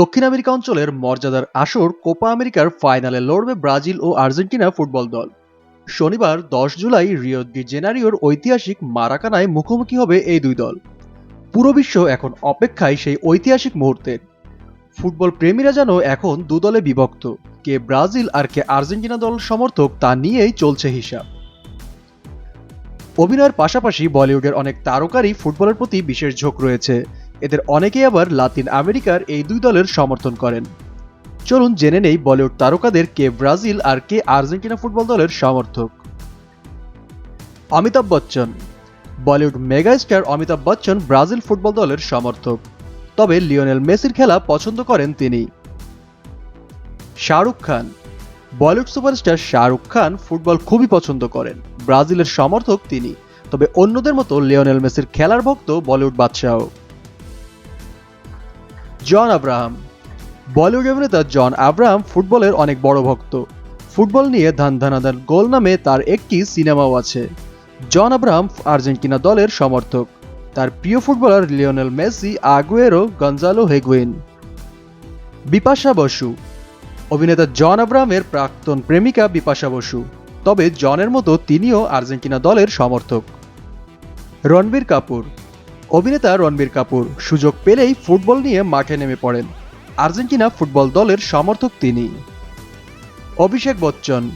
দক্ষিণ আমেরিকা অঞ্চলের মর্যাদার আসর কোপা আমেরিকার ফাইনালে লড়বে ব্রাজিল ও আর্জেন্টিনা ফুটবল দল। শনিবার, দশ জুলাই, রিও ডি জেনারিওর ঐতিহাসিক মারাকানায় মুখোমুখি হবে এই দুই দল। পুরো বিশ্ব এখন অপেক্ষায় সেই ঐতিহাসিক মুহূর্তের ফুটবল প্রেমীরা যেন এখন দু দলে বিভক্ত, কে ব্রাজিল আর কে আর্জেন্টিনা দল সমর্থক তা নিয়েই চলছে হিসাব। অভিনয়ের পাশাপাশি বলিউডের অনেক তারকারই ফুটবলের প্রতি বিশেষ ঝোঁক রয়েছে। এদের অনেকেই আবার লাতিন আমেরিকার এই দুই দলের সমর্থন করেন। চলুন জেনে নেই বলিউড তারকাদের কে ব্রাজিল আর কে আর্জেন্টিনা ফুটবল দলের সমর্থক। Amitabh Bachchan. Bollywood megastar Amitabh Bachchan Brazil football দলের সমর্থক। তবে লিওনেল মেসির খেলা পছন্দ করেন তিনি। শাহরুখ খান। বলিউড সুপারস্টার শাহরুখ খান ফুটবল খুবই পছন্দ করেন, ব্রাজিলের সমর্থক তিনি। তবে অন্যদের মতো লিওনেল মেসির খেলার ভক্ত বলিউড বাদশাহ। জন আব্রাহাম। বলিউড অভিনেতা জন আব্রাহাম ফুটবলের অনেক বড় ভক্ত। ফুটবল নিয়ে ধান ধানাদার গোল নামে তার একটি সিনেমাও আছে। জন আব্রাহাম আর্জেন্টিনা দলের সমর্থক। তার প্রিয় footballer Lionel Messi, Aguero, Gonzalo Higuain Bipasha Basu. অভিনেতা জন আব্রাহামের প্রাক্তন প্রেমিকা বিপাশা বসু। তবে জনের মতো তিনিও আর্জেন্টিনা দলের সমর্থক। রণবীর কাপুর। অভিনেতা রণবীর কাপুর। সুযোগ পেলেই ফুটবল নিয়ে মাঠে নেমে পড়েন। আর্জেন্টিনা ফুটবল দলের সমর্থক তিনি। অভিষেক বচ্চন।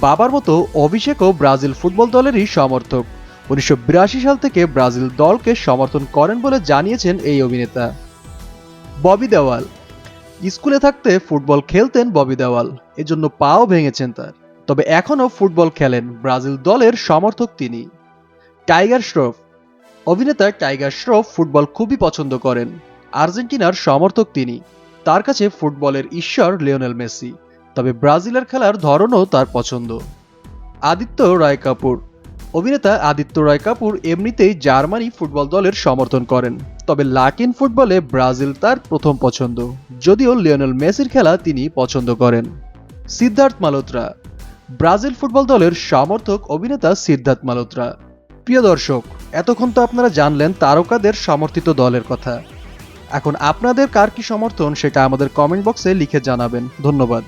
বাবার মতো অভিষেকও ব্রাজিল ফুটবল দলেরই সমর্থক। উনিশশো বিরাশি সাল থেকে ব্রাজিল দলকে সমর্থন করেন বলে জানিয়েছেন এই অভিনেতা। ববি দেওয়াল। স্কুলে থাকতে ফুটবল খেলতেন ববি দেওয়াল। এজন্য পাও ভেঙেছেন তার। তবে এখনও ফুটবল খেলেন ব্রাজিল দলের সমর্থক তিনি। টাইগার শ্রফ। অভিনেতা টাইগার শ্রফ ফুটবল খুবই পছন্দ করেন। আর্জেন্টিনার সমর্থক তিনি। তার কাছে ফুটবলের ঈশ্বর লিওনেল মেসি। তবে ব্রাজিলের খেলার ধরনও তার পছন্দ। আদিত্য রায় কাপুর। অভিনেতা আদিত্য রায় কাপুর এমনিতেই জার্মানি ফুটবল দলের সমর্থন করেন। তবে লাটিন ফুটবলে ব্রাজিল তার প্রথম পছন্দ। যদিও লিওনেল মেসির খেলা তিনি পছন্দ করেন। সিদ্ধার্থ মালোত্রা ব্রাজিল ফুটবল দলের সমর্থক অভিনেতা সিদ্ধার্থ মালোত্রা প্রিয় দর্শক, এতক্ষণ তো আপনারা জানলেন তারকাদের সমর্থিত দলের কথা। এখন আপনাদের কার কি সমর্থন সেটা আমাদের কমেন্ট বক্সে লিখে জানাবেন। ধন্যবাদ।